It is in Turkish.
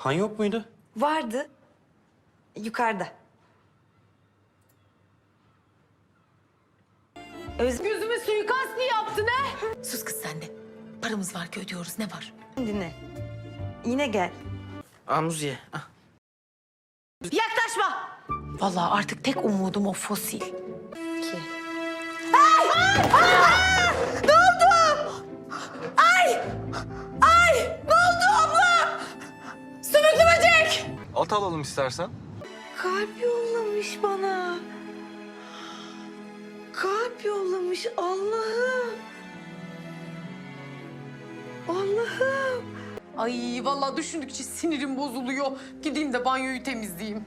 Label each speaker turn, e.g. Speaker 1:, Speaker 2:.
Speaker 1: Han yok muydu?
Speaker 2: Vardı. Yukarıda. Özlem
Speaker 3: Gözüme suikast mı yaptın he?
Speaker 4: Sus kız sen de. Paramız var ki ödüyoruz ne var?
Speaker 2: dinle. Yine gel.
Speaker 1: Amuz ye. Ah.
Speaker 3: Yaklaşma.
Speaker 4: Vallahi artık tek umudum o fosil.
Speaker 2: Ki.
Speaker 3: Sümüklü
Speaker 5: At alalım istersen.
Speaker 2: Kalp yollamış bana. Kalp yollamış Allah'ım. Allah'ım.
Speaker 3: Ay vallahi düşündükçe sinirim bozuluyor. Gideyim de banyoyu temizleyeyim.